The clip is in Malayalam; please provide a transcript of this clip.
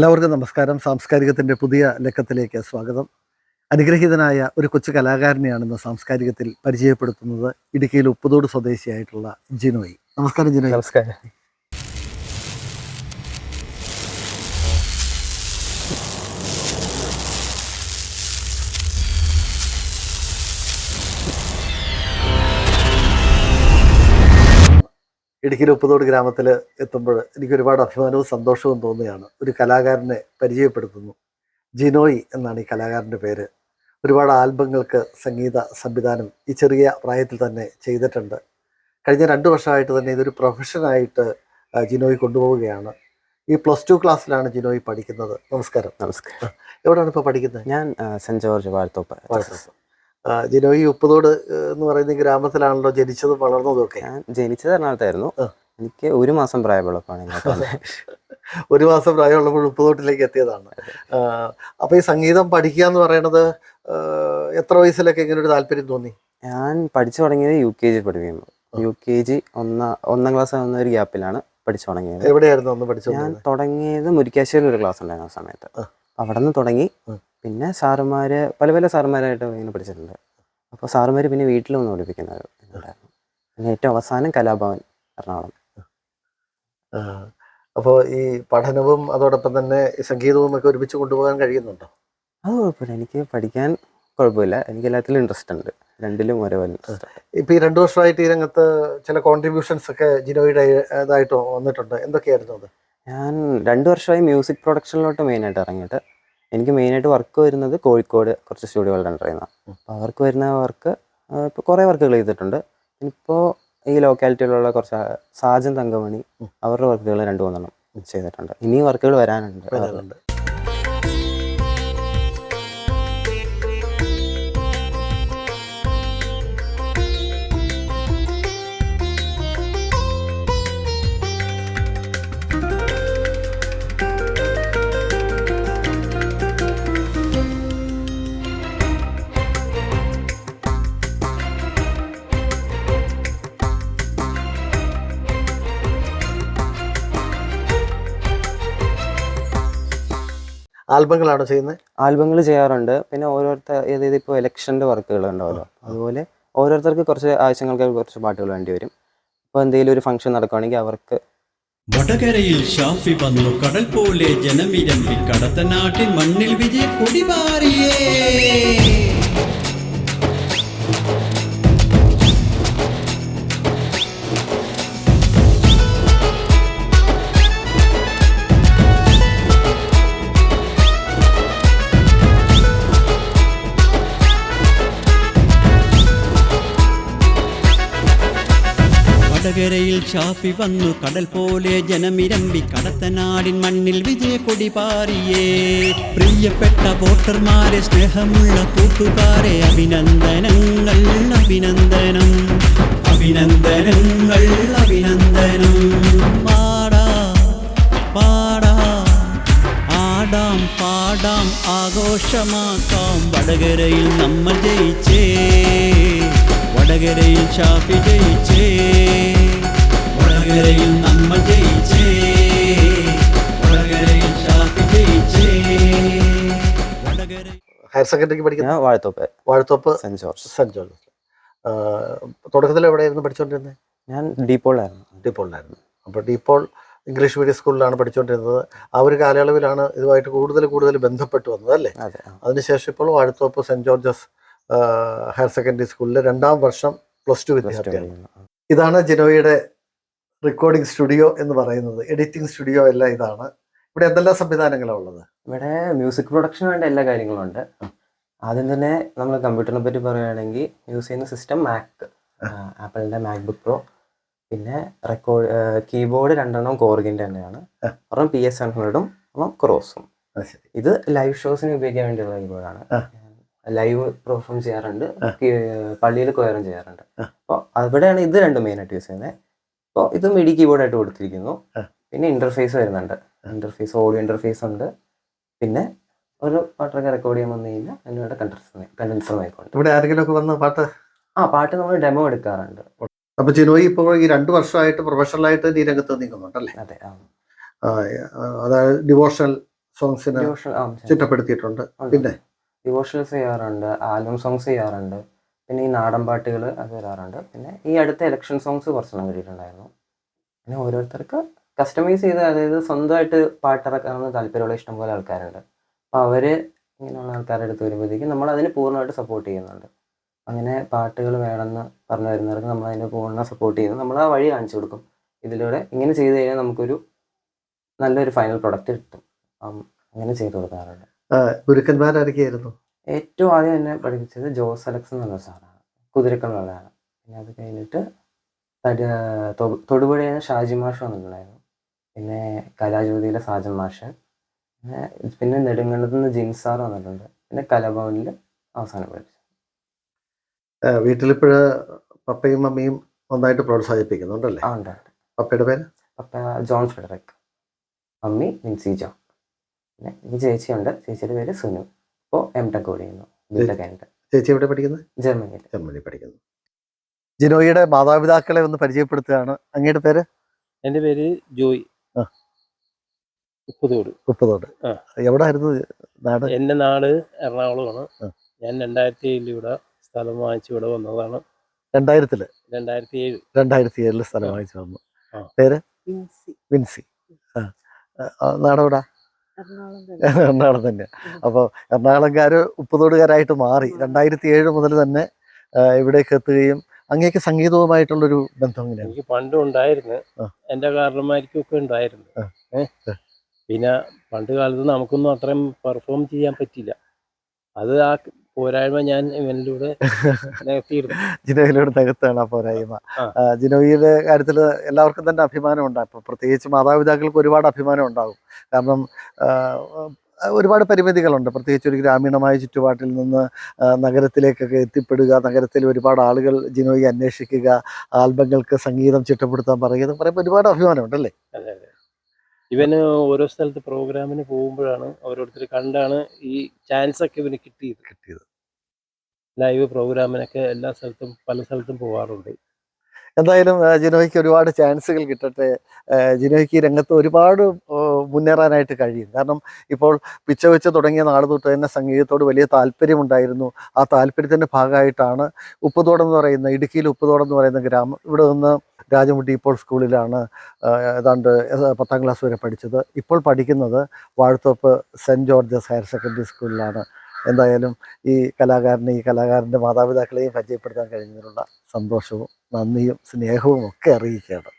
എല്ലാവർക്കും നമസ്കാരം. സാംസ്കാരികത്തിന്റെ പുതിയ ലക്കത്തിലേക്ക് സ്വാഗതം. അനുഗ്രഹീതനായ ഒരു കൊച്ചു കലാകാരനെയാണ് ഇന്ന് സാംസ്കാരികത്തിൽ പരിചയപ്പെടുത്തുന്നത്. ഇടുക്കിയിൽ ഉപ്പുതോട് സ്വദേശിയായിട്ടുള്ള ജിനോയി. നമസ്കാരം ജിനോയി. നമസ്കാരം. ഇടുക്കിയിൽ ഉപ്പുതോട് ഗ്രാമത്തിൽ എത്തുമ്പോൾ എനിക്ക് ഒരുപാട് അഭിമാനവും സന്തോഷവും തോന്നുകയാണ്. ഒരു കലാകാരനെ പരിചയപ്പെടുത്തുന്നു. ജിനോയി എന്നാണ് ഈ കലാകാരന്റെ പേര്. ഒരുപാട് ആൽബങ്ങൾക്ക് സംഗീത സംവിധാനം ഈ ചെറിയ പ്രായത്തിൽ തന്നെ ചെയ്തിട്ടുണ്ട്. കഴിഞ്ഞ രണ്ട് വർഷമായിട്ട് തന്നെ ഇതൊരു പ്രൊഫഷനായിട്ട് ജിനോയി കൊണ്ടുപോവുകയാണ്. ഈ പ്ലസ് ടു ക്ലാസ്സിലാണ് ജിനോയി പഠിക്കുന്നത്. നമസ്കാരം. നമസ്കാരം. എവിടെയാണ് ഇപ്പോൾ പഠിക്കുന്നത്? ഞാൻ സെന്റ് ജോർജ് വാഴത്തോപ്പ്. ജിനോയി ഈ ഉപ്പതോട് എന്ന് പറയുന്ന ഗ്രാമത്തിലാണല്ലോ ജനിച്ചത് വളർന്നതും ഒക്കെ? ഞാൻ ജനിച്ചത് എറണാകുളത്തായിരുന്നു. എനിക്ക് ഒരു മാസം പ്രായമുള്ളപ്പോഴാണ് ഒരു മാസം പ്രായമുള്ളപ്പോൾ ഉപ്പുതോട്ടിലേക്ക് എത്തിയതാണ്. അപ്പൊ ഈ സംഗീതം പഠിക്കുക എന്ന് പറയുന്നത് എത്ര വയസ്സിലൊക്കെ ഇങ്ങനെ ഒരു താല്പര്യം തോന്നി? ഞാൻ പഠിച്ചു തുടങ്ങിയത് യു കെ ജി പഠിക്കുമ്പോൾ യു കെ ജി ഒന്ന ഒന്നാം ക്ലാസ് ആവുന്ന ഒരു ഗ്യാപ്പിലാണ് പഠിച്ചു തുടങ്ങിയത്. എവിടെയായിരുന്നു ഒന്ന് പഠിച്ചു ഞാൻ തുടങ്ങിയത്? മുരിക്കാശ്ശേരിയിൽ ഒരു ക്ലാസ് ഉണ്ടായിരുന്നു ആ സമയത്ത്. അവിടെ നിന്ന് തുടങ്ങി പിന്നെ സാറുമാർ പല പല സാറുമാരായിട്ട് ഇങ്ങനെ പഠിച്ചിട്ടുണ്ട് അപ്പോൾ സാറുമാർ പിന്നെ വീട്ടിൽ വന്ന് പഠിപ്പിക്കുന്നത് ഉണ്ടായിരുന്നു പിന്നെ ഏറ്റവും അവസാനം കലാഭവൻ എറണാകുളം. അപ്പോൾ ഈ പഠനവും അതോടൊപ്പം തന്നെ സംഗീതവും ഒക്കെ ഒരുമിച്ച് കൊണ്ടുപോകാൻ കഴിയുന്നുണ്ടോ? അത് കുഴപ്പമില്ല. എനിക്ക് പഠിക്കാൻ കുഴപ്പമില്ല. എനിക്ക് എല്ലാത്തിലും ഇൻട്രസ്റ്റ് ഉണ്ട്. രണ്ടിലും ഒരേപോലെ ഇപ്പൊ ഈ രണ്ടു വർഷമായിട്ട് ഈ രംഗത്ത് ചില കോൺട്രിബ്യൂഷൻസ് ഒക്കെ ജിനോയുടെ ഇതായിട്ട് വന്നിട്ടുണ്ട്. എന്തൊക്കെയായിരുന്നു അത്? ഞാൻ രണ്ട് വർഷമായി മ്യൂസിക് പ്രൊഡക്ഷനിലോട്ട് മെയിനായിട്ട് ഇറങ്ങിയിട്ട് എനിക്ക് മെയിനായിട്ട് വർക്ക് വരുന്നത് കോഴിക്കോട് കുറച്ച് സ്റ്റുഡിയോകളിൽ ഉണ്ടായിരുന്നു. അപ്പോൾ അവർക്ക് വരുന്ന വർക്ക് ഇപ്പോൾ കുറേ വർക്കുകൾ ചെയ്തിട്ടുണ്ട് ഇപ്പോൾ ഈ ലോക്കാലിറ്റിയിലുള്ള കുറച്ച് സാജൻ തങ്കമണി. അവരുടെ വർക്കുകൾ രണ്ട് മൂന്നെണ്ണം ചെയ്തിട്ടുണ്ട് ഇനിയും വർക്കുകൾ വരാനുണ്ട് ആൽബങ്ങളാണോ ചെയ്യുന്നത്? ആൽബങ്ങൾ ചെയ്യാറുണ്ട്. പിന്നെ ഓരോരുത്തർ അതായത് ഇപ്പോൾ ഇലക്ഷന്റെ വർക്കുകൾ ഉണ്ടാവുമല്ലോ അതുപോലെ ഓരോരുത്തർക്ക് കുറച്ച് ആവശ്യങ്ങൾക്ക് കുറച്ച് പാട്ടുകൾ വേണ്ടി വരും. ഇപ്പോൾ എന്തെങ്കിലും ഒരു ഫംഗ്ഷൻ നടക്കുകയാണെങ്കിൽ അവർക്ക് വടകരയിൽ ഷാഫി വന്നു. കടൽ പോലെ ജനമിരമ്പി കടത്തനാട്ടിൽ മണ്ണിൽ വിജയ കൊടിപാറിയേ വടകരയിൽ ഷാഫി വന്നു. കടൽ പോലെ ജനമിരമ്പി കടത്തനാടിൻ മണ്ണിൽ വിജയ കൊടിപാറിയേ പ്രിയപ്പെട്ട വോട്ടർമാരെ സ്നേഹമുള്ള കൂട്ടുകാരെ അഭിനന്ദനങ്ങൾ അഭിനന്ദനം. അഭിനന്ദനങ്ങൾ അഭിനന്ദനം. പാടാ പാടാ. ആടാം പാടാം ആഘോഷമാക്കാം. വടകരയിൽ നമ്മൾ ജയിച്ചേ. വടകരയിൽ ഷാഫി ജയിച്ചേ. വടകരയിൽ നമ്മൾ ജയിച്ചേ. വടകരയിൽ ഷാഫി ജയിച്ചേ. വടകര ഹയർ സെക്കൻഡറിക്ക് പഠിക്കുന്ന ഞാൻ Vazhathoppu. Vazhathoppu Saint George. Saint George. തുടക്കത്തിൽ എവിടെയായിരുന്നു പഠിച്ചുകൊണ്ടിരുന്നത്? ഞാൻ ഡീപ്പോളായിരുന്നു ഡീപ്പോളിലായിരുന്നു അപ്പോൾ ഡീപ്പോൾ ഇംഗ്ലീഷ് മീഡിയം സ്കൂളിലാണ് പഠിച്ചുകൊണ്ടിരുന്നത്. ആ ഒരു കാലയളവിലാണ് ഇതുമായിട്ട് കൂടുതൽ കൂടുതൽ ബന്ധപ്പെട്ട് വന്നത് അല്ലേ? അതെ അതിനുശേഷം ഇപ്പോൾ Vazhathoppu Saint George's higher secondary സ്കൂളിലെ രണ്ടാം വർഷം പ്ലസ് ടു വിദ്യാർത്ഥിയാണ്. ഇതാണ് ജിനോയുടെ റെക്കോർഡിംഗ് സ്റ്റുഡിയോ എന്ന് പറയുന്നത്. എഡിറ്റിംഗ് സ്റ്റുഡിയോ എല്ലാം ഇതാണ്. ഇവിടെ എന്തെല്ലാം സംവിധാനങ്ങളാണ് ഉള്ളത്? ഇവിടെ മ്യൂസിക് പ്രൊഡക്ഷന് വേണ്ട എല്ലാ കാര്യങ്ങളും ഉണ്ട്. ആദ്യം തന്നെ നമ്മൾ കമ്പ്യൂട്ടറിനെ പറ്റി പറയുകയാണെങ്കിൽ യൂസ് ചെയ്യുന്ന സിസ്റ്റം മാക് ആപ്പിളിന്റെ മാക്ബുക്ക് പ്രോ പിന്നെ റെക്കോർഡ് കീബോർഡ് രണ്ടെണ്ണം കോറിഗിന്റെ തന്നെയാണ്. ഒരെണ്ണം പി എസ് ഹൺഡ്രഡും ഒരെണ്ണം ക്രോസും ഇത് ലൈവ് ഷോസിന് ഉപയോഗിക്കാൻ വേണ്ടിയുള്ള കീബോർഡാണ്. ലൈവ് പെർഫോം ചെയ്യാറുണ്ട്. പള്ളിയിൽ കൊയറും ചെയ്യാറുണ്ട്. അപ്പോൾ അവിടെയാണ് ഇത് രണ്ടും മെയിനായിട്ട് യൂസ് ചെയ്യുന്നത് അപ്പോൾ ഇത് മിഡി കീബോർഡായിട്ട് കൊടുത്തിരിക്കുന്നു. പിന്നെ ഇന്റർഫേസ് വരുന്നുണ്ട്. ഇന്റർഫേസ് ഓഡിയോ ഇന്റർഫേസ് ഉണ്ട്. പിന്നെ ഒരു പാട്ടൊക്കെ റെക്കോർഡ് ചെയ്യാൻ വന്നു കഴിഞ്ഞാൽ അതിനുവേണ്ട കണ്ടൻസർ കണ്ടൻസർ മൈക്കുണ്ട് ഇവിടെ ആരെങ്കിലും ഒക്കെ വന്ന് പാട്ട് ആ പാട്ട് നമ്മൾ ഡെമോ എടുക്കാറുണ്ട്. അപ്പൊ ചിനോയി ഇപ്പോൾ ഈ രണ്ട് വർഷമായിട്ട് പ്രൊഫഷണലായിട്ട് ഈ രംഗത്ത് നീങ്ങുന്നുണ്ടല്ലേ അതെ അതായത് ഡിവോഷണൽ സോങ്സിന് ഡിവോഷണൽ ചിട്ടപ്പെടുത്തിയിട്ടുണ്ട്. പിന്നെ? ഡിവോഷണൽസ് ചെയ്യാറുണ്ട് ആൽബം സോങ്സ് ചെയ്യാറുണ്ട്. പിന്നെ ഈ നാടൻ പാട്ടുകൾ അത് വരാറുണ്ട്. പിന്നെ ഈ അടുത്ത ഇലക്ഷൻ സോങ്സ് കുറച്ചെണ്ണം കിട്ടിയിട്ടുണ്ടായിരുന്നു പിന്നെ ഓരോരുത്തർക്ക് കസ്റ്റമൈസ് ചെയ്ത് അതായത് സ്വന്തമായിട്ട് പാട്ടിറക്കാമെന്ന് താല്പര്യമുള്ള ഇഷ്ടംപോലെ ആൾക്കാരുണ്ട്. അപ്പോൾ അവർ ഇങ്ങനെയുള്ള ആൾക്കാരുടെ അടുത്ത് വരുമ്പോഴത്തേക്കും നമ്മൾ അതിന് പൂർണമായിട്ട് സപ്പോർട്ട് ചെയ്യുന്നുണ്ട്. അങ്ങനെ പാട്ടുകൾ വേണമെന്ന് പറഞ്ഞു വരുന്നവർക്ക് നമ്മൾ അതിന് പൂർണ സപ്പോർട്ട് ചെയ്യുന്നു. നമ്മൾ ആ വഴി കാണിച്ചു കൊടുക്കും. ഇതിലൂടെ ഇങ്ങനെ ചെയ്ത് കഴിഞ്ഞാൽ നമുക്കൊരു നല്ലൊരു ഫൈനൽ പ്രൊഡക്റ്റ് കിട്ടും. അങ്ങനെ ചെയ്ത് കൊടുക്കാറുണ്ട്. ഗുരുക്കന്മാരായിരിക്കും ഏറ്റവും ആദ്യം എന്നെ പഠിപ്പിച്ചത് ജോസ് അലക്സ് എന്ന് പറഞ്ഞ സാറാണ്. കുതിരക്കണ്ണുള്ളതാണ്. പിന്നെ അത് കഴിഞ്ഞിട്ട് തടി തൊടുപുഴയിൽ ഷാജി മാഷ് വന്നിട്ടുണ്ടായിരുന്നു. പിന്നെ കലാജ്യോതിയിലെ സാജൻ മാഷ്. പിന്നെ പിന്നെ നെടുങ്കണ്ടത്ത് നിന്ന് ജിൻ സാർ വന്നിട്ടുണ്ട്. പിന്നെ കലാഭവനിൽ അവസാനം പഠിച്ചു. വീട്ടിലിപ്പോഴ് പപ്പയും മമ്മിയും നന്നായിട്ട് പ്രോത്സാഹിപ്പിക്കുന്നുണ്ടല്ലേ? ആ ഉണ്ട്. പപ്പയുടെ പേര്? Papa John Frederick mummy Mincy John. പിന്നെ എനിക്ക് ചേച്ചിയുണ്ട്. ചേച്ചിയുടെ പേര് സുനു. ഇപ്പോൾ എം ടെക് കൂടി ചെയ്യുന്നു ബിടെക് കഴിഞ്ഞിട്ട് ചേച്ചി എവിടെ പഠിക്കുന്നത്? ജർമ്മനിയിൽ. ജർമ്മനി പഠിക്കുന്നു. ജിനോയിയുടെ മാതാപിതാക്കളെ ഒന്ന് പരിചയപ്പെടുത്തുകയാണ്. അങ്ങയുടെ പേര്? എന്റെ പേര് ജോയ്. ഉപ്പുതോട്. ഉപ്പുതോട്. എവിടെ ആയിരുന്നു നാട്? എന്റെ നാട് എറണാകുളമാണ്. ഞാൻ രണ്ടായിരത്തി ഏഴിൽ ഇവിടെ സ്ഥലം വാങ്ങിച്ച് ഇവിടെ വന്നതാണ്. രണ്ടായിരത്തിൽ? രണ്ടായിരത്തി ഏഴ് രണ്ടായിരത്തി ഏഴിൽ സ്ഥലം വാങ്ങിച്ചു വന്നു. പേര്? വിൻസി. വിൻസി. നാടെവിടാ? എറണാകുളം തന്നെ. അപ്പോൾ എറണാകുളംകാര് ഉപ്പുതോടുകാരായിട്ട് മാറി. രണ്ടായിരത്തി ഏഴ് മുതൽ തന്നെ ഇവിടേക്ക് എത്തുകയും അങ്ങേക്ക് സംഗീതവുമായിട്ടുള്ളൊരു ബന്ധം എങ്ങനെയാണ്? എനിക്ക് പണ്ടും ഉണ്ടായിരുന്നു. എന്റെ കാരണമായിരിക്കും ഒക്കെ ഉണ്ടായിരുന്നു. പിന്നെ പണ്ട് കാലത്ത് നമുക്കൊന്നും അത്രയും പെർഫോം ചെയ്യാൻ പറ്റില്ല അത് ആ പോരായ്മ ഞാൻ ഇവനിലൂടെ ജിനോയിലൂടെ തകർത്താണ് ആ പോരായ്മ. ജിനോയിയുടെ കാര്യത്തിൽ എല്ലാവർക്കും തന്നെ അഭിമാനം ഉണ്ടാകും. പ്രത്യേകിച്ച് മാതാപിതാക്കൾക്ക് ഒരുപാട് അഭിമാനം ഉണ്ടാകും. കാരണം ഒരുപാട് പരിമിതികളുണ്ട്. പ്രത്യേകിച്ച് ഒരു ഗ്രാമീണമായ ചുറ്റുപാട്ടിൽ നിന്ന് നഗരത്തിലേക്കൊക്കെ എത്തിപ്പെടുക നഗരത്തിൽ ഒരുപാട് ആളുകൾ ജിനോയി അന്വേഷിക്കുക ആൽബങ്ങൾക്ക് സംഗീതം ചിട്ടപ്പെടുത്താൻ പറയുക എന്ന് പറയുമ്പോൾ ഒരുപാട് അഭിമാനമുണ്ടല്ലേ അതെ ഇവന് ഓരോ സ്ഥലത്ത് പ്രോഗ്രാമിന് പോകുമ്പോഴാണ് ഓരോരുത്തർ കണ്ടാണ് ഈ ചാൻസ് ഒക്കെ ഇവന് കിട്ടിയത്. കിട്ടിയത്. ലൈവ് പ്രോഗ്രാമിനൊക്കെ എല്ലാ സ്ഥലത്തും പല സ്ഥലത്തും പോകാറുണ്ട് എന്തായാലും ജിനോയ്ക്ക് ഒരുപാട് ചാൻസുകൾ കിട്ടട്ടെ. ജിനോയ്ക്ക് രംഗത്ത് ഒരുപാട് മുന്നേറാനായിട്ട് കഴിയും. കാരണം ഇപ്പോൾ പിച്ച വെച്ച് തുടങ്ങിയ നാൾ തൊട്ട് തന്നെ സംഗീതത്തോട് വലിയ താല്പര്യമുണ്ടായിരുന്നു. ആ താല്പര്യത്തിന്റെ ഭാഗമായിട്ടാണ് ഉപ്പുതോടെന്ന് പറയുന്ന ഇടുക്കിയിൽ ഉപ്പുതോടെന്ന് പറയുന്ന ഗ്രാമം ഇവിടെ നിന്ന് രാജമുട്ടി ഇപ്പോൾ സ്കൂളിലാണ് ഏതാണ്ട് പത്താം ക്ലാസ് വരെ പഠിച്ചത്. ഇപ്പോൾ പഠിക്കുന്നത് Vazhathoppu Saint George's higher secondary സ്കൂളിലാണ്. എന്തായാലും ഈ കലാകാരനെ ഈ കലാകാരന്റെ മാതാപിതാക്കളെയും പരിചയപ്പെടുത്താൻ കഴിഞ്ഞതിനുള്ള സന്തോഷവും നന്ദിയും സ്നേഹവും ഒക്കെ അറിയിക്കുകയാണ്.